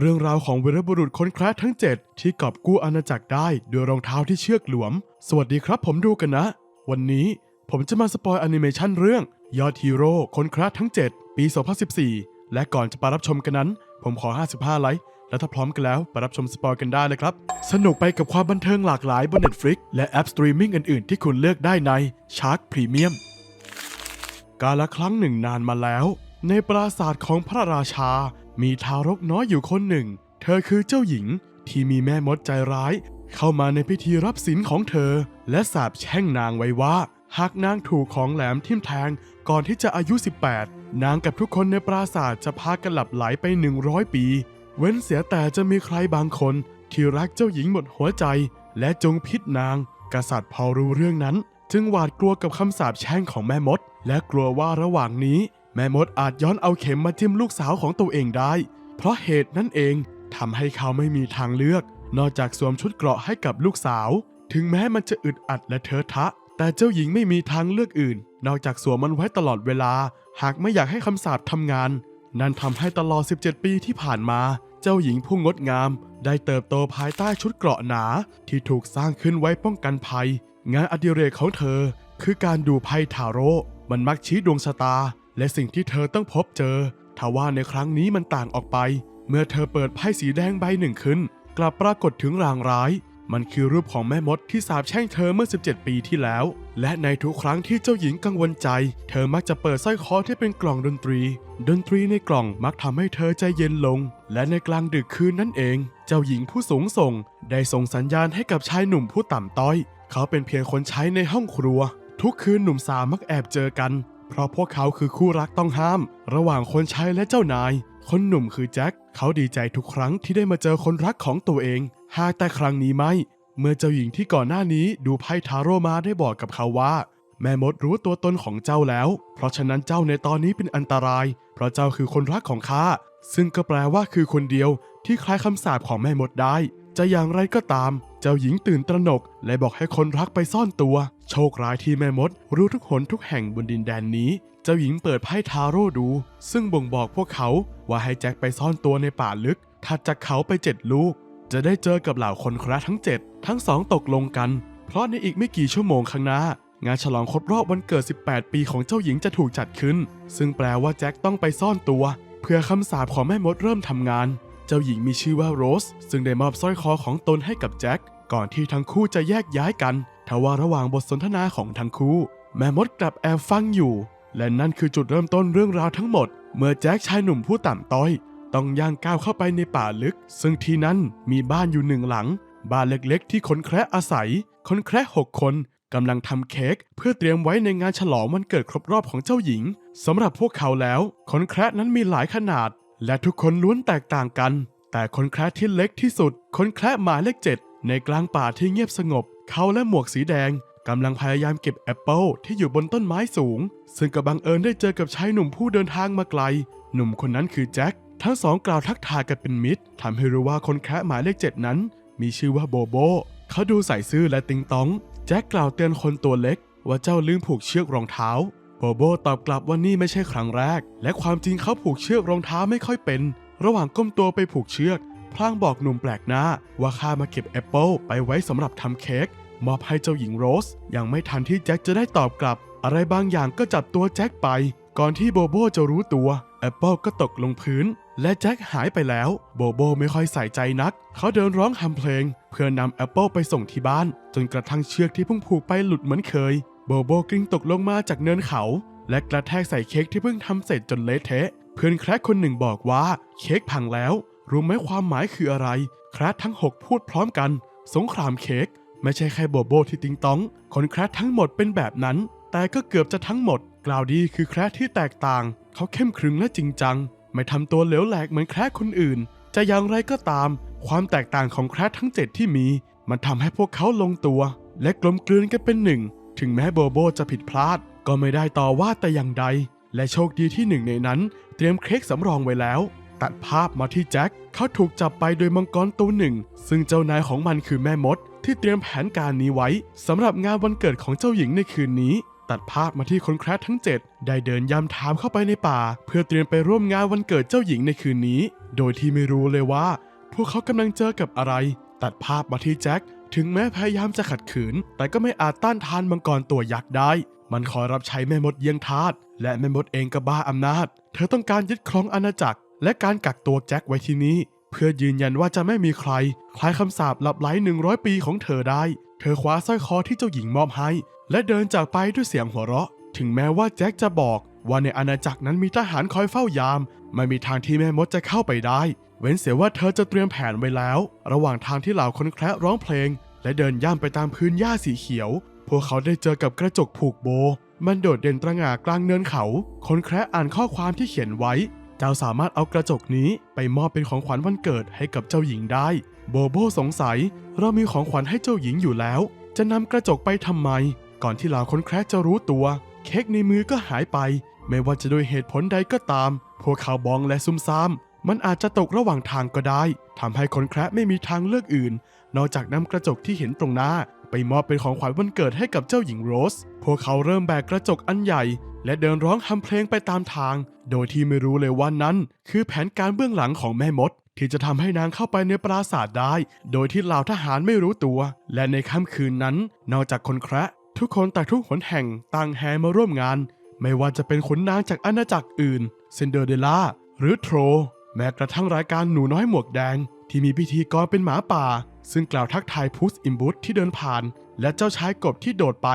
เรื่องราวของวีรบุรุษคนแคร์ทั้ง 7 ที่กอบกู้อาณาจักรได้ด้วยรองเท้าที่เชือกหลวม สวัสดีครับผมดูกันนะ วันนี้ผมจะมาสปอยแอนิเมชันเรื่อง ยอดฮีโร่คนแคร์ทั้ง 7 ปี 2014 และก่อนจะไปรับชมกันนั้น ผมขอ 55 ไลค์และถ้าพร้อมกันแล้วไปรับชมสปอยกันได้เลยครับ สนุกไปกับความบันเทิงหลากหลายบน Netflix และแอปสตรีมมิ่งอื่นๆ ที่คุณเลือกได้ใน Shark Premium กาละครั้งหนึ่งนานมาแล้ว ในปราสาทของพระราชา มีทารกน้อยอยู่คนหนึ่ง เธอคือเจ้าหญิงที่มีแม่มดใจร้าย เข้ามาในพิธีรับศีลของเธอ และสาบแช่งนางไว้ว่า หากนางถูกของแหลมทิ่มแทงก่อนที่จะอายุ 18 นางกับทุกคนในปราสาทจะพากันหลับไหลไป 100 ปี เว้นเสียแต่จะมีใครบางคนที่รักเจ้าหญิงหมดหัวใจ และจงพิษนาง กษัตริย์พอรู้เรื่องนั้น จึงหวาดกลัวกับคำสาปแช่งของแม่มด และกลัวว่าระหว่างนี้ แม่มดอาจย้อนเอาเข็มมาจิ้มลูกสาวของตัวเองได้ เพราะเหตุนั้นเองทำให้เขาไม่มีทางเลือก นอกจากสวมชุดเกราะให้กับลูกสาว ถึงแม้มันจะอึดอัดและเทอะทะ แต่เจ้าหญิงไม่มีทางเลือกอื่น นอกจากสวมมันไว้ตลอดเวลา หากไม่อยากให้คำสาปทำงาน นั่นทำให้ตลอด 17 ปีที่ผ่านมา เจ้าหญิงผู้งดงาม ได้เติบโตภายใต้ชุดเกราะหนา ที่ถูกสร้างขึ้นไว้ป้องกันภัย งานอดิเรกของเธอ คือการดูไพ่ทาโร่มันมักชี้ดวงชะตา และสิ่งที่เธอต้องพบเจอทว่าในครั้งนี้มันต่างออกไป เมื่อเธอเปิดไพ่สีแดงใบหนึ่งขึ้น กลับปรากฏถึงรางร้าย มันคือรูปของแม่มดที่สาบแช่งเธอเมื่อ 17 ปีที่แล้ว และในทุกครั้งที่เจ้าหญิงกังวลใจ เธอมักจะเปิดสร้อยคอที่เป็นกล่องดนตรี ดนตรีในกล่องมักทำให้เธอใจเย็นลง และในกลางดึกคืนนั่นเอง เจ้าหญิงผู้สูงส่ง ได้ส่งสัญญาณให้กับชายหนุ่มผู้ต่ำต้อย เขาเป็นเพียงคนใช้ในห้องครัว ทุกคืนหนุ่มสาวมักแอบเจอกัน เพราะพวกเขาคือคู่รักต้องห้าม ระหว่างคนใช้และเจ้านาย คนหนุ่มคือแจ็คเขาดีใจทุกครั้งที่ได้มาเจอคนรักของตัวเอง หากแต่ครั้งนี้ไม่ เมื่อเจ้าหญิงที่ก่อนหน้านี้ดูไพ่ทาโร่มาได้บอกกับเขาว่า แม่มดรู้ตัวตนของเจ้าแล้ว เพราะฉะนั้นเจ้าในตอนนี้เป็นอันตราย เพราะเจ้าคือคนรักของข้าซึ่งก็แปลว่าคือคนเดียวที่คล้ายคำสาปของแม่มดได้ จะอย่างไรก็ตาม เจ้าหญิงตื่นตระหนกและบอกให้คนรักไปซ่อนตัว โชคร้ายที่แม่มด รู้ทุกหนทุกแห่งบนดินแดนนี้ เจ้าหญิงเปิดไพ่ทาโร่ดู ซึ่งบ่งบอกพวกเขาว่าให้แจ็คไปซ่อนตัวในป่าลึกถัดจากเขาไปเจ็ดลูก จะได้เจอกับเหล่าคนคราทั้ง7ทั้งสองตกลงกัน เพราะในอีกไม่กี่ชั่วโมงข้างหน้างานฉลองครบรอบวันเกิด 18 ปีของเจ้าหญิงจะถูกจัดขึ้น ซึ่งแปลว่าแจ็คต้องไปซ่อนตัว เพื่อคำสาปของแม่มดเริ่มทำงาน จ้าหญิงมีชื่อว่าโรส ซึ่งได้มอบสร้อยคอของตนให้กับแจ็คก่อนที่ทั้งคู่จะแยกย้ายกันทว่าระหว่างบทสนทนาของทั้งคู่ แม่มดกลับแอบฟังอยู่ และนั่นคือจุดเริ่มต้นเรื่องราวทั้งหมด เมื่อแจ็คชายหนุ่มผู้ต่ำต้อย ต้องย่างก้าวเข้าไปในป่าลึก ซึ่งที่นั่นมีบ้านอยู่หนึ่งหลัง บ้านเล็กๆ ที่คนแคระอาศัย คนแคระหกคนกำลังทำเค้กเพื่อเตรียมไว้ในงานฉลองวันเกิดครบรอบของเจ้าหญิงสำหรับพวกเขาแล้ว คนแคระนั้นมีหลายขนาด และทุกคนล้วนแตกต่างกัน แต่คนแคระที่เล็กที่สุด คนแคระหมายเลขเจ็ดในกลางป่าที่เงียบสงบ เขาและหมวกสีแดงกำลังพยายามเก็บแอปเปิลที่อยู่บนต้นไม้สูง ซึ่งก็บังเอิญได้เจอกับชายหนุ่มผู้เดินทางมาไกล หนุ่มคนนั้นคือแจ็คทั้งสองกล่าวทักทายกันเป็นมิตรทำให้รู้ว่าคนแคะหมายเลขเจ็ดนั้น มีชื่อว่าโบโบ เขาดูใส่ซื่อและติงตอง แจ็คกล่าวเตือนคนตัวเล็ก ว่าเจ้าลืมผูกเชือกรองเท้า โบโบตอบกลับว่านี่ไม่ใช่ครั้งแรก และความจริงเขาผูกเชือกรองเท้าไม่ค่อยเป็น ระหว่างก้มตัวไปผูกเชือก พลางบอกหนุ่มแปลกหน้า ว่าข้ามาเก็บแอปเปิลไปไว้สำหรับทำเค้กมอบให้เจ้าหญิงโรส ยังไม่ทันที่แจ็คจะได้ตอบกลับ อะไรบางอย่างก็จับตัวแจ็คไป ก่อนที่โบโบจะรู้ตัว แอปเปิลก็ตกลงพื้น และแจ็คหายไปแล้ว โบโบไม่ค่อยใส่ใจนัก เขาเดินร้องฮัมเพลง เพื่อนำแอปเปิลไปส่งที่บ้าน จนกระทั่งเชือกที่เพิ่งผูกไปหลุดเหมือนเคย โบโบกลิ้งตกลงมาจากเนินเขา และกระแทกใส่เค้กที่เพิ่งทำเสร็จจนเละเทะ เพื่อนแครกคนหนึ่งบอกว่าเค้กพังแล้ว รู้ไหมความหมายคืออะไร แครกทั้งหกพูดพร้อมกัน สงครามเค้กไม่ใช่แค่โบโบที่ติงต้อง คนแครทั้งหมดเป็นแบบนั้น แต่ก็เกือบจะทั้งหมด กล่าวดีคือแครที่แตกต่าง เขาเข้มขรึมและจริงจัง ไม่ทำตัวเหลวแหลกเหมือนแครคนอื่น จะอย่างไรก็ตาม ความแตกต่างของแครทั้งเจ็ดที่มี มันทำให้พวกเขาลงตัว และกลมกลืนกันเป็นหนึ่ง ถึงแม้โบโบจะผิดพลาด ก็ไม่ได้ต่อว่าแต่อย่างใด และโชคดีที่หนึ่งในนั้น เตรียมเค้กสำรองไว้แล้ว ตัดภาพมาที่แจ็คเขาถูกจับไปโดยมังกรตัวหนึ่ง ซึ่งเจ้านายของมันคือแม่มด ที่เตรียมแผนการนี้ไว้สำหรับงานวันเกิดของเจ้าหญิงในคืนนี้ตัดภาพมาที่คนแคระทั้ง 7 ได้เดินยามทามเข้าไปในป่า เพื่อเตรียมไปร่วมงานวันเกิดเจ้าหญิงในคืนนี้ โดยที่ไม่รู้เลยว่า พวกเขากำลังเจอกับอะไร ตัดภาพมาที่แจ็ค ถึงแม้พยายามจะขัดขืน แต่ก็ไม่อาจต้านทานมังกรตัวยักษ์ได้ มันขอรับใช้แม่มดเยี่ยงทาสและแม่มดเองก็บ้าอำนาจ เธอต้องการยึดครองอาณาจักร และการกักตัวแจ็คไว้ที่นี่ เพื่อยืนยันว่าจะไม่มีใคร คล้ายคำสาปหลับไหลหนึ่งร้อยปีของเธอได้ เธอคว้าสร้อยคอที่เจ้าหญิงมอบให้ และเดินจากไปด้วยเสียงหัวเราะ ถึงแม้ว่าแจ็คจะบอกว่าในอาณาจักรนั้นมีทหารคอยเฝ้ายาม ไม่มีทางที่แม่มดจะเข้าไปได้ เว้นเสียว่าเธอจะเตรียมแผนไว้แล้ว ระหว่างทางที่เหล่าคนแคระร้องเพลง และเดินย่ำไปตามพื้นหญ้าสีเขียว พวกเขาได้เจอกับกระจกผูกโบ มันโดดเด่นตระหง่ากลางเนินเขา คนแคระอ่านข้อความที่เขียนไว้ เจ้าสามารถเอากระจกนี้ไปมอบเป็นของขวัญวันเกิดให้กับเจ้าหญิงได้ โบโบสงสัย เรามีของขวัญให้เจ้าหญิงอยู่แล้ว จะนำกระจกไปทำไม ก่อนที่เหล่าคนแคระจะรู้ตัว เค้กในมือก็หายไป ไม่ว่าจะด้วยเหตุผลใดก็ตาม พวกเขาบองและซุ่มซ่าม มันอาจจะตกระหว่างทางก็ได้ทำให้คนแคระไม่มีทางเลือกอื่น นอกจากนำกระจกที่เห็นตรงหน้า ไปมอบเป็นของขวัญวันเกิดให้กับเจ้าหญิงโรส พวกเขาเริ่มแบกกระจกอันใหญ่ และเดินร้องทำเพลงไปตามทาง โดยที่ไม่รู้เลยว่านั้น คือแผนการเบื้องหลังของแม่มด ที่จะทำให้นางเข้าไปในปราสาทได้ โดยที่เหล่าทหารไม่รู้ตัว และในค่ำคืนนั้น นอกจากคนแคระทุกคนแต่ทุกหนแห่งต่างแห่มาร่วมงาน ไม่ว่าจะเป็นขุนนางจากอาณาจักรอื่น เซนเดอเรล่าหรือโทร แม้กระทั่งรายการหนูน้อยหมวกแดง ที่มีพิธีกรเป็นหมาป่า ซึ่งกล่าวทักทายพุสอิมบุตที่เดินผ่าน และเจ้าชายกบที่โดดไป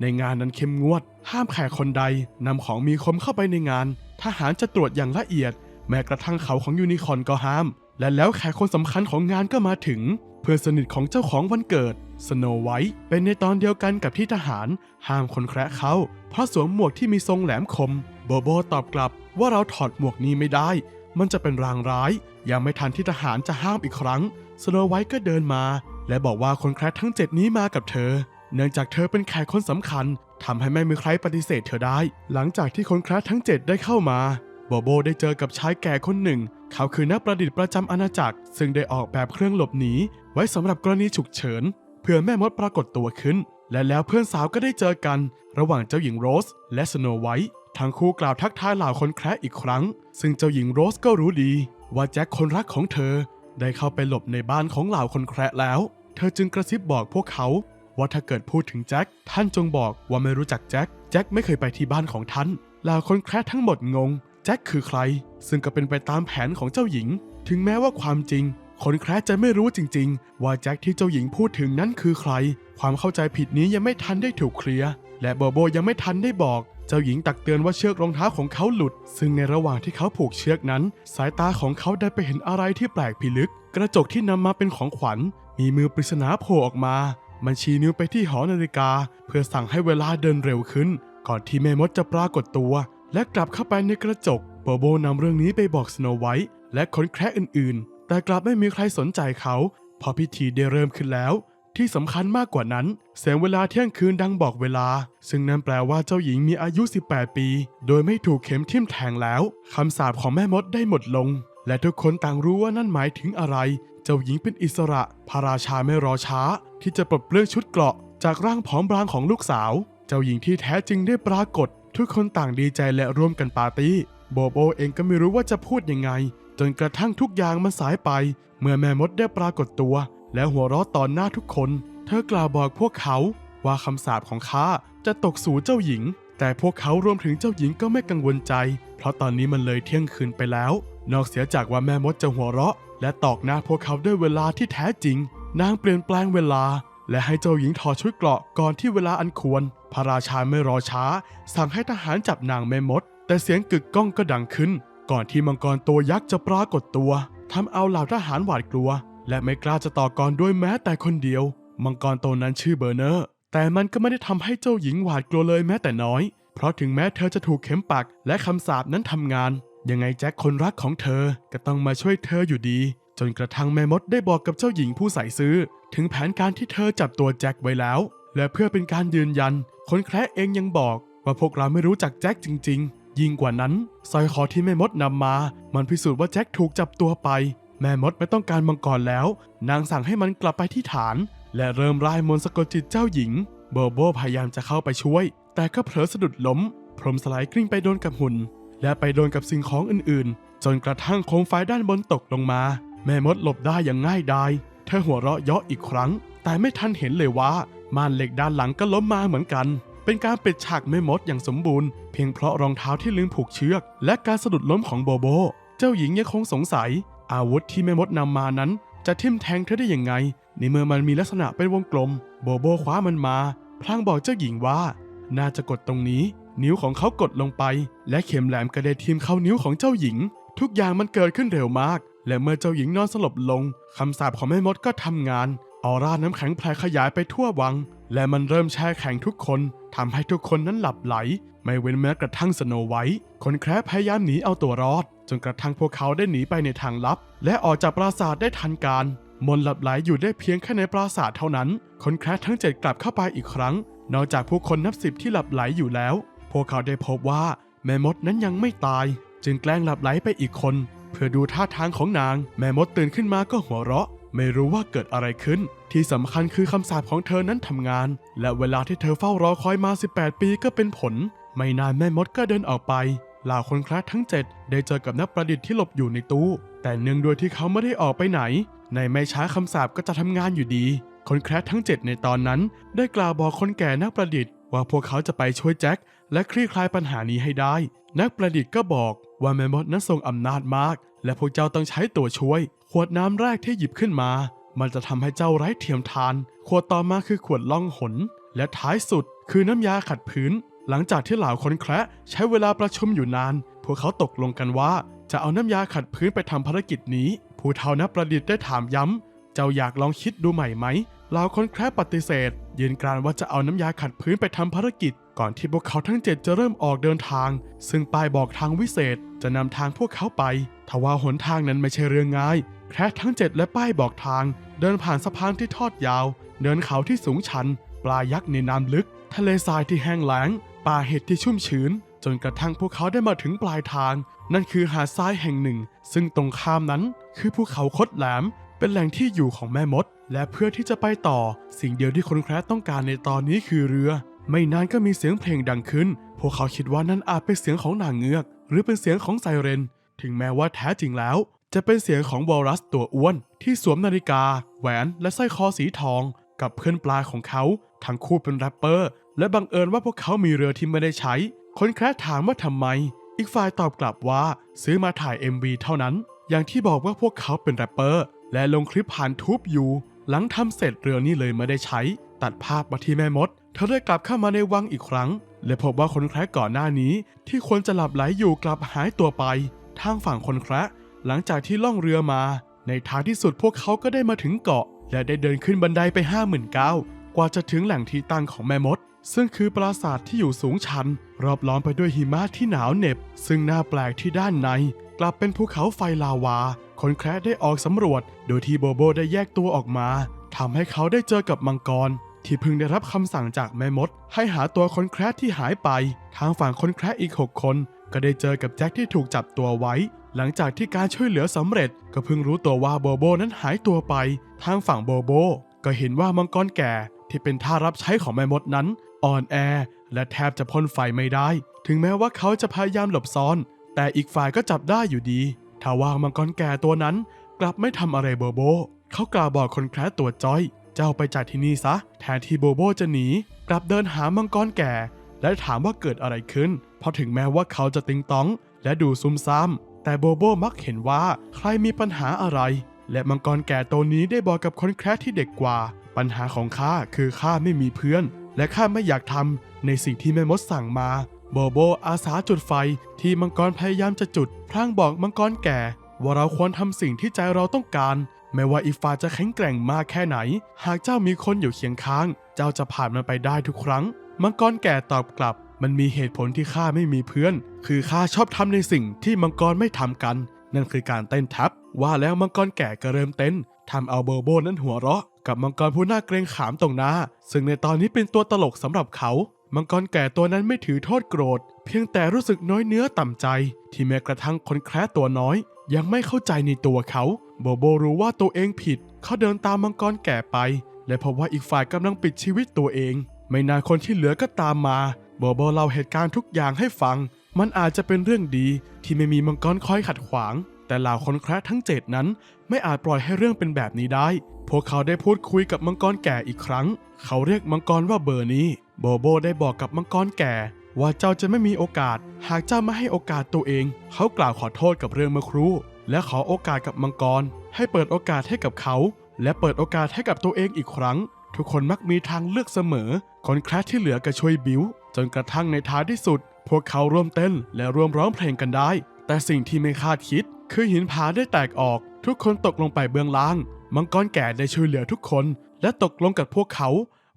ในงานนั้นเข้มงวด ห้ามแขกคนใดนำของมีคมเข้าไปในงาน ทหารจะตรวจอย่างละเอียด แม้กระทั่งเขาของยูนิคอนก็ห้าม และแล้วแขกคนสำคัญของงานก็มาถึง เพื่อนสนิทของเจ้าของวันเกิดสโนไวท์เป็นในตอนเดียวกันกับที่ทหารห้ามคนแคระเขาเพราะสวมหมวกที่มีทรงแหลมคม โบโบตอบกลับว่าเราถอดหมวกนี้ไม่ได้ มันจะเป็นรางร้าย ยังไม่ทันที่ทหารจะห้ามอีกครั้ง สโนไวท์ก็เดินมา และบอกว่าคนแคระทั้งเจ็ดนี้มากับเธอ เนื่องจากเธอเป็นแขกคนสำคัญทำให้ไม่มีใครปฏิเสธเธอได้ หลังจากที่คนแคระทั้งเจ็ดได้เข้ามาโบโบได้เจอกับชายแก่คนหนึ่ง เขาคือนักประดิษฐ์ประจำอาณาจักร ซึ่งได้ออกแบบเครื่องหลบหนี ไว้สำหรับกรณีฉุกเฉิน เพื่อแม่มดปรากฏตัวขึ้น และแล้วเพื่อนสาวก็ได้เจอกัน ระหว่างเจ้าหญิงโรส และสโนไวท์ ทั้งคู่กล่าวทักทายเหล่าคนแคระอีกครั้ง ซึ่งเจ้าหญิงโรสก็รู้ดี ว่าแจ็คคนรักของเธอ ได้เข้าไปหลบในบ้านของเหล่าคนแคระแล้ว เธอจึงกระซิบบอกพวกเขา ว่าถ้าเกิดพูดถึงแจ็คท่านจงบอกว่าไม่รู้จักแจ็คแจ็คไม่เคยไปที่บ้านของท่านเหล่าคนแคระทั้งหมดงงแจ็คคือใคร ซึ่งก็เป็นไปตามแผนของเจ้าหญิง ถึงแม้ว่าความจริง คนแคระจะไม่รู้จริง ๆ ว่าแจ็คที่เจ้าหญิงพูดถึงนั้นคือใคร ความเข้าใจผิดนี้ยังไม่ทันได้ถูกเคลียร์และโบโบยังไม่ทันได้บอก เจ้าหญิงตักเตือนว่าเชือกรองเท้าของเขาหลุด ซึ่งในระหว่างที่เขาผูกเชือกนั้น สายตาของเขาได้ไปเห็นอะไรที่แปลกพิลึก กระจกที่นำมาเป็นของขวัญ มีมือปริศนาโผล่ออกมา มันชี้นิ้วไปที่หอนาฬิกา เพื่อสั่งให้เวลาเดินเร็วขึ้น ก่อนที่แม่มดจะปรากฏตัว และกลับเข้าไปในกระจกโบโบนำเรื่องนี้ไปบอกสโนไวท์และคนแคระอื่นๆ แต่กลับไม่มีใครสนใจเขาเพอพิธีได้เริ่มขึ้นแล้ว ที่สำคัญมากกว่านั้นแสงเวลาเที่ยงคืนดังบอกเวลา ซึ่งนั่นแปลว่าเจ้าหญิงมีอายุ 18 ปี โดยไม่ถูกเข็มทิ่มแทงแล้วคำสาปของแม่มดได้หมดลง และทุกคนต่างรู้ว่านั่นหมายถึงอะไร เจ้าหญิงเป็นอิสระ พระราชาไม่รอช้า ที่จะปลดเปลื้องชุดเกราะ จากร่างผอมบางของลูกสาว เจ้าหญิงที่แท้จริงได้ปรากฏ ทุกคนต่างดีใจและร่วมกันปาร์ตี้โบโบเองก็ไม่รู้ว่าจะพูดยังไง จนกระทั่งทุกอย่างมันสายไป เมื่อแม่มดได้ปรากฏตัว และหัวเราะต่อหน้าทุกคน เธอกล่าวบอกพวกเขาว่าคำสาปของข้าจะตกสู่เจ้าหญิง แต่พวกเขารวมถึงเจ้าหญิงก็ไม่กังวลใจ เพราะตอนนี้มันเลยเที่ยงคืนไปแล้ว นอกเสียจากว่าแม่มดจะหัวเราะ และตอกหน้าพวกเขาด้วยเวลาที่แท้จริง นางเปลี่ยนแปลงเวลา และให้เจ้าหญิงถอดชุดเกราะก่อนที่เวลาอันควร พระราชาไม่รอช้า สั่งให้ทหารจับนางแม่มด แต่เสียงกึกก้องก็ดังขึ้น ก่อนที่มังกรตัวยักษ์จะปรากฏตัวทำเอาเหล่าทหารหวาดกลัว และไม่กล้าจะต่อกรด้วยแม้แต่คนเดียว มังกรตัวนั้นชื่อเบอร์เนอร์ แต่มันก็ไม่ได้ทำให้เจ้าหญิงหวาดกลัวเลยแม้แต่น้อย เพราะถึงแม้เธอจะถูกเข็มปักและคำสาปนั้นทำงาน ยังไงแจ็คคนรักของเธอก็ต้องมาช่วยเธออยู่ดี จนกระทั่งแม่มดได้บอกกับเจ้าหญิงผู้ใส่ซื้อ ถึงแผนการที่เธอจับตัวแจ็คไว้แล้ว และเพื่อเป็นการยืนยัน คนแคระเองยังบอก ว่าพวกเราไม่รู้จักแจ็คจริง ๆ ยิ่งกว่านั้นสร้อยคอที่แม่มดนำมา มันพิสูจน์ว่าแจ็คถูกจับตัวไป แม่มดไม่ต้องการมังกรแล้ว นางสั่งให้มันกลับไปที่ฐาน และเริ่มร่ายมนต์สะกดจิตเจ้าหญิง โบโบพยายามจะเข้าไปช่วย แต่ก็เผลอสะดุดล้ม พรมสลด์กลิ้งไปโดนกับหุ่น และไปโดนกับสิ่งของอื่นๆ จนกระทั่งโคมไฟด้านบนตกลงมา แม่มดหลบได้อย่างง่ายดายเธอหัวเราะเยาะอีกครั้ง แต่ไม่ทันเห็นเลยว่าม่านเหล็กด้านหลังก็ล้มมาเหมือนกัน เป็นการปิดฉากแม่มดอย่างสมบูรณ์เพียงเพราะรองเท้าที่ลืมผูกเชือก และการสะดุดล้มของโบโบ เจ้าหญิงยังคงสงสัย อาวุธที่แม่มดนำมานั้น จะทิ่มแทงเธอได้ยังไง ในเมื่อมันมีลักษณะเป็นวงกลม โบโบคว้ามันมา พลางบอกเจ้าหญิงว่า น่าจะกดตรงนี้ นิ้วของเขากดลงไป และเข็มแหลมกระเด็นทิ่มเข้านิ้วของเจ้าหญิง ทุกอย่างมันเกิดขึ้นเร็วมาก และเมื่อเจ้าหญิงนอนสลบลงคำสาปของแม่มดก็ทำงานออร่าน้ำแข็งแผ่ขยายไปทั่ววัง และมันเริ่มแช่แข็งทุกคนทำให้ทุกคนนั้นหลับไหล ไม่เว้นแม้กระทั่งสโนไวท์คนแคร์พยายามหนีเอาตัวรอด จนกระทั่งพวกเขาได้หนีไปในทางลับ และออกจากปราสาทได้ทันการ มนหลับไหลอยู่ได้เพียงแค่ในปราสาทเท่านั้น คนแคร์ทั้งเจ็ดกลับเข้าไปอีกครั้ง นอกจากผู้คนนับสิบที่หลับไหลอยู่แล้ว พวกเขาได้พบว่าแม่มดนั้นยังไม่ตาย จึงแกล้งหลับไหลไปอีกคน เพื่อดูท่าทางของนาง แม่มดตื่นขึ้นมาก็หัวเราะ ไม่รู้ว่าเกิดอะไรขึ้น ที่สำคัญคือคำสาปของเธอนั้นทำงาน และเวลาที่เธอเฝ้ารอคอยมา 18 ปีก็เป็นผล ไม่นานแม่มดก็เดินออกไปเหล่าคนคลาสทั้ง 7 ได้เจอกับนักประดิษฐ์ที่หลบอยู่ในตู้ แต่เนื่องด้วยที่เขาไม่ได้ออกไปไหน ในไม่ช้าคำสาปก็จะทำงานอยู่ดี คนแคร์ทั้ง 7 ในตอนนั้น ได้กล่าวบอกคนแก่นักประดิษฐ์ ว่าพวกเขาจะไปช่วยแจ็คและคลี่คลายปัญหานี้ให้ได้ นักประดิษฐ์ก็บอกว่าแมมมดนั้นทรงอำนาจมาก และพวกเจ้าต้องใช้ตัวช่วย ขวดน้ำแรกที่หยิบขึ้นมา มันจะทำให้เจ้าไร้เทียมทาน ขวดต่อมาคือขวดล่องหน และท้ายสุดคือน้ำยาขัดพื้น หลังจากที่เหล่าคนแคระใช้เวลาประชุมอยู่นาน พวกเขาตกลงกันว่า จะเอาน้ำยาขัดพื้นไปทำภารกิจนี้ ผู้เฒ่านักประดิษฐ์ได้ถามย้ำ เจ้าอยากลองคิดดูใหม่ไหมเหล่าคนแคระปฏิเสธ ยืนกรานว่าจะเอาน้ำยาขัดพื้นไปทำภารกิจ ก่อนที่พวกเขาทั้งเจ็ดจะเริ่มออกเดินทาง ซึ่งป้ายบอกทางวิเศษจะนำทางพวกเขาไปทว่าหนทางนั้นไม่ใช่เรื่องง่าย แคระทั้งเจ็ดและป้ายบอกทาง เดินผ่านสะพานที่ทอดยาว เดินเขาที่สูงชัน ปลายักษ์ในน้ำลึก ทะเลทรายที่แห้งแล้ง ป่าเห็ดที่ชุ่มชื้น จนกระทั่งพวกเขาได้มาถึงปลายทาง นั่นคือหาดทรายแห่งหนึ่ง ซึ่งตรงข้ามนั้นคือภูเขาคดแหลม เป็นแหล่งที่อยู่ของแม่มด และเพื่อที่จะไปต่อ สิ่งเดียวที่คนแคระต้องการในตอนนี้คือเรือ ไม่นานก็มีเสียงเพลงดังขึ้น พวกเขาคิดว่านั่นอาจเป็นเสียงของนางเงือก หรือเป็นเสียงของไซเรน ถึงแม้ว่าแท้จริงแล้ว จะเป็นเสียงของวอลรัสตัวอ้วนที่สวมนาฬิกา แหวนและสร้อยคอสีทอง กับเพื่อนปลาของเขา ทั้งคู่เป็นแรปเปอร์ และบังเอิญว่าพวกเขามีเรือที่ไม่ได้ใช้ คนแคระถามว่าทำไม อีกฝ่ายตอบกลับว่าซื้อมาถ่าย MV เท่านั้น อย่างที่บอกว่าพวกเขาเป็นแรปเปอร์ และลงคลิปผ่านทูบอยู่ หลังทำเสร็จเรือนี้เลยไม่ได้ใช้ ตัดภาพมาที่แม่มด เธอได้กลับเข้ามาในวังอีกครั้ง และพบว่าคนแคระก่อนหน้านี้ ที่ควรจะหลับไหลอยู่กลับหายตัวไป ทางฝั่งคนแคระ หลังจากที่ล่องเรือมา ในท้ายที่สุดพวกเขาก็ได้มาถึงเกาะ และได้เดินขึ้นบันไดไปห้าหมื่นก้าวกว่าจะถึงแหล่งที่ตั้งของแม่มด ซึ่งคือปราสาทที่อยู่สูงชัน รอบล้อมไปด้วยหิมะที่หนาวเหน็บ ซึ่งน่าแปลกที่ด้านใน กลับเป็นภูเขาไฟลาวา คนแคระได้ออกสำรวจ โดยที่โบโบได้แยกตัวออกมาทำให้เขาได้เจอกับมังกร ที่เพิ่งได้รับคำสั่งจากแม่มด ให้หาตัวคนแคระที่หายไป ทางฝั่งคนแคระอีก 6 คน ก็ได้เจอกับแจ็คที่ถูกจับตัวไว้ หลังจากที่การช่วยเหลือสำเร็จ ก็เพิ่งรู้ตัวว่าโบโบนั้นหายตัวไป ทางฝั่งโบโบ ก็เห็นว่ามังกรแก่ที่เป็นท่ารับใช้ของแม่มดนั้น อ่อนแอ และแทบจะพ่นไฟไม่ได้ ถึงแม้ว่าเขาจะพยายามหลบซ่อน แต่อีกฝ่ายก็จับได้อยู่ดีทว่ามังกรแก่ตัวนั้น กลับไม่ทำอะไรโบโบ เขากล่าวบอกคนแคร์ตัวจ้อย เจ้าไปจากที่นี่ซะ แทนที่โบโบจะหนี กลับเดินหามังกรแก่ และถามว่าเกิดอะไรขึ้น เพราะถึงแม้ว่าเขาจะติงตอง และดูซุ่มซ่ามแต่โบโบมักเห็นว่าใครมีปัญหาอะไร และมังกรแก่ตัวนี้ได้บอกกับคนแคร์ที่เด็กกว่า ปัญหาของข้าคือข้าไม่มีเพื่อน และข้าไม่อยากทำในสิ่งที่แม่มดสั่งมา โบโบอาสาจุดไฟที่มังกรพยายามจะจุด พลางบอกมังกรแก่ ว่าเราควรทำสิ่งที่ใจเราต้องการแม้ว่าอีกฝ่าจะแข็งแกร่งมากแค่ไหน หากเจ้ามีคนอยู่เคียงข้าง เจ้าจะผ่านมันไปได้ทุกครั้ง มังกรแก่ตอบกลับ มันมีเหตุผลที่ข้าไม่มีเพื่อน คือข้าชอบทำในสิ่งที่มังกรไม่ทำกัน นั่นคือการเต้นทับ ว่าแล้วมังกรแก่ก็เริ่มเต้นทำเอาโบโบนั้นหัวเราะ กับมังกรผู้น่าเกรงขามตรงหน้า ซึ่งในตอนนี้เป็นตัวตลกสำหรับเขามังกรแก่ตัวนั้นไม่ถือโทษโกรธ เพียงแต่รู้สึกน้อยเนื้อต่ำใจ ที่แม้กระทั่งคนแคร์ตัวน้อย ยังไม่เข้าใจในตัวเขา โบโบรู้ว่าตัวเองผิด เขาเดินตามมังกรแก่ไป และพบว่าอีกฝ่ายกำลังปิดชีวิตตัวเอง ไม่นานคนที่เหลือก็ตามมา บโบอเล่าเหตุการณ์ทุกอย่างให้ฟัง มันอาจจะเป็นเรื่องดีที่ไม่มีมังกรคอยขัดขวาง แต่เหล่าคนแคระทั้งเจ็ดนั้น ไม่อาจปล่อยให้เรื่องเป็นแบบนี้ได้ พวกเขาได้พูดคุยกับมังกรแก่อีกครั้ง เขาเรียกมังกรว่าเบอร์นี้บโบอได้บอกกับมังกรแก่ ว่าเจ้าจะไม่มีโอกาส หากเจ้าไม่ให้โอกาสตัวเอง เขากล่าวขอโทษกับเรื่องเมื่อครู่และขอโอกาสกับมังกร ให้เปิดโอกาสให้กับเขา และเปิดโอกาสให้กับตัวเองอีกครั้ง ทุกคนมักมีทางเลือกเสมอ คนแคร์ที่เหลือก็ช่วยบิว จนกระทั่งในท้ายที่สุด พวกเขาร่วมเต้นและร่วมร้องเพลงกันได้ แต่สิ่งที่ไม่คาดคิด คือหินผาได้แตกออก ทุกคนตกลงไปเบื้องล่าง มังกรแก่ได้ช่วยเหลือทุกคน และตกลงกับพวกเขา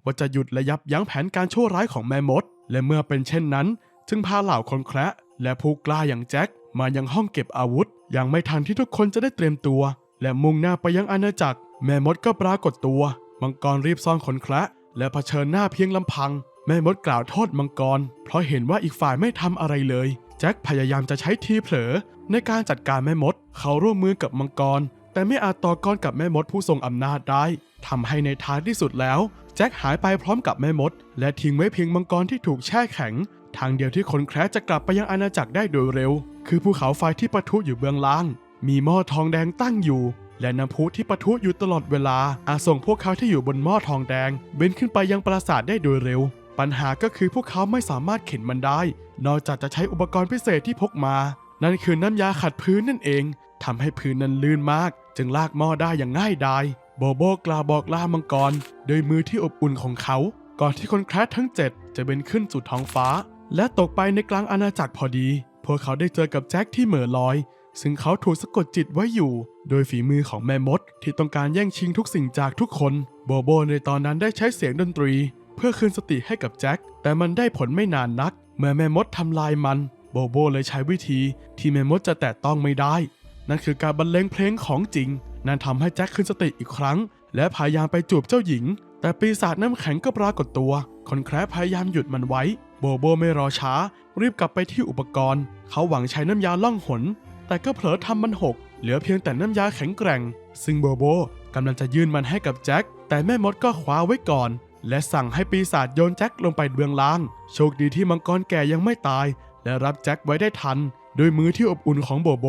ว่าจะหยุดและยับยั้งแผนการชั่วร้ายของแม่มด และเมื่อเป็นเช่นนั้น จึงพาเหล่าคนแคระและผู้กล้าอย่างแจ็คมายังห้องเก็บอาวุธ ยังไม่ทันที่ทุกคนจะได้เตรียมตัว และมุ่งหน้าไปยังอาณาจักร แม่มดก็ปรากฏตัว มังกรรีบซ่อนขนแคระและเผชิญหน้าเพียงลำพัง แม่มดกล่าวโทษมังกร เพราะเห็นว่าอีกฝ่ายไม่ทำอะไรเลย แจ็คพยายามจะใช้ทีเผลอ ในการจัดการแม่มด เขาร่วมมือกับมังกร แต่ไม่อาจต่อกรกับแม่มดผู้ทรงอำนาจได้ทำให้ในท้ายที่สุดแล้ว แจ็คหายไปพร้อมกับแม่มด และทิ้งไว้เพียงมังกรที่ถูกแช่แข็ง ทางเดียวที่คนแคร์จะกลับไปยังอาณาจักรได้โดยเร็ว คือภูเขาไฟที่ปะทุอยู่เบื้องล่าง มีหม้อทองแดงตั้งอยู่และน้ำพุที่ปะทุอยู่ตลอดเวลา อาจส่งพวกเขาที่อยู่บนหม้อทองแดงบินขึ้นไปยังปราสาทได้โดยเร็ว ปัญหาก็คือพวกเขาไม่สามารถเข็นมันได้ นอกจากจะใช้อุปกรณ์พิเศษที่พกมา นั่นคือน้ำยาขัดพื้นนั่นเอง ทำให้พื้นนั้นลื่นมาก จึงลากหม้อได้อย่างง่ายดายโบโบกล่าวบอกลามังกรโดยมือที่อบอุ่นของเขา ก่อนที่คนแคร์ทั้งเจ็ดจะบินขึ้นสู่ท้องฟ้า และตกไปในกลางอาณาจักรพอดี พวกเขาได้เจอกับแจ็คที่เหม่อลอย ซึ่งเขาถูกสะกดจิตไว้อยู่ โดยฝีมือของแม่มดที่ต้องการแย่งชิงทุกสิ่งจากทุกคน โบโบในตอนนั้นได้ใช้เสียงดนตรี เพื่อคืนสติให้กับแจ็คแต่มันได้ผลไม่นานนัก เมื่อแม่มดทำลายมัน โบโบเลยใช้วิธีที่แม่มดจะแตะต้องไม่ได้ นั่นคือการบรรเลงเพลงของจริง นั่นทำให้แจ็คคืนสติอีกครั้ง และพยายามไปจูบเจ้าหญิง แต่ปีศาจน้ำแข็งก็ปรากฏตัว คนแคร์พยายามหยุดมันไว้ โบโบไม่รอช้า รีบกลับไปที่อุปกรณ์ เขาหวังใช้น้ำยาล่องหน แต่ก็เผลอทำมันหก เหลือเพียงแต่น้ำยาแข็งแกร่ง ซึ่งโบโบกำลังจะยื่นมันให้กับแจ็คแต่แม่มดก็คว้าไว้ก่อน และสั่งให้ปีศาจโยนแจ็คลงไปเบื้องล่าง โชคดีที่มังกรแก่ยังไม่ตาย และรับแจ็คไว้ได้ทันโดยมือที่อบอุ่นของโบโบ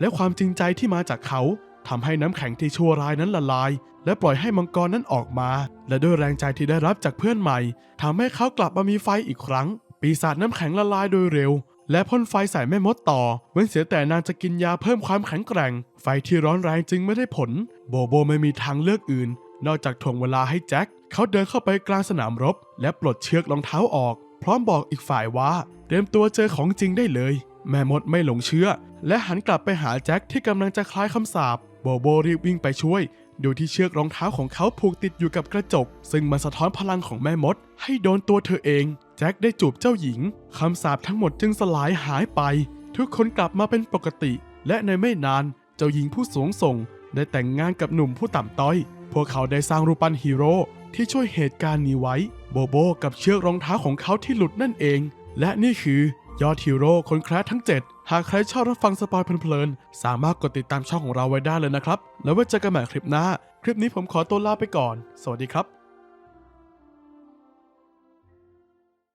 และความจริงใจที่มาจากเขาทำให้น้ำแข็งที่ชั่วร้ายนั้นละลาย และปล่อยให้มังกรนั้นออกมา และด้วยแรงใจที่ได้รับจากเพื่อนใหม่ทำให้เขากลับมามีไฟอีกครั้ง ปีศาจน้ำแข็งละลายโดยเร็ว และพ่นไฟใส่แม่มดต่อ เว้นเสียแต่นางจะกินยาเพิ่มความแข็งแกร่ง ไฟที่ร้อนแรงจึงไม่ได้ผล โบโบไม่มีทางเลือกอื่น นอกจากถ่วงเวลาให้แจ็ค เขาเดินเข้าไปกลางสนามรบ และปลดเชือกรองเท้าออก พร้อมบอกอีกฝ่ายว่า เตรียมตัวเจอของจริงได้เลย แม่มดไม่หลงเชื่อ และหันกลับไปหาแจ็คที่กำลังจะคล้ายคำสาปโบโบรีบวิ่งไปช่วยโดยที่เชือกรองเท้าของเขาผูกติดอยู่กับกระจก ซึ่งมันสะท้อนพลังของแม่มด ให้โดนตัวเธอเอง แจ็คได้จูบเจ้าหญิงคำสาปทั้งหมดจึงสลายหายไป ทุกคนกลับมาเป็นปกติ และในไม่นาน เจ้าหญิงผู้สูงส่ง ได้แต่งงานกับหนุ่มผู้ต่ำต้อย พวกเขาได้สร้างรูปปั้นฮีโร่ที่ช่วยเหตุการณ์นี้ไว้ โบโบกับเชือกรองเท้าของเขาที่หลุดนั่นเอง และนี่คือยอดฮีโร่คนแคร์ทั้ง 7 หากใครชอบรับฟังสปอยเพลินๆ สามารถกดติดตามช่องของเราไว้ได้เลยนะครับ แล้วไว้เจอกันใหม่คลิปหน้า คลิปนี้ผมขอตัวลาไปก่อน สวัสดีครับ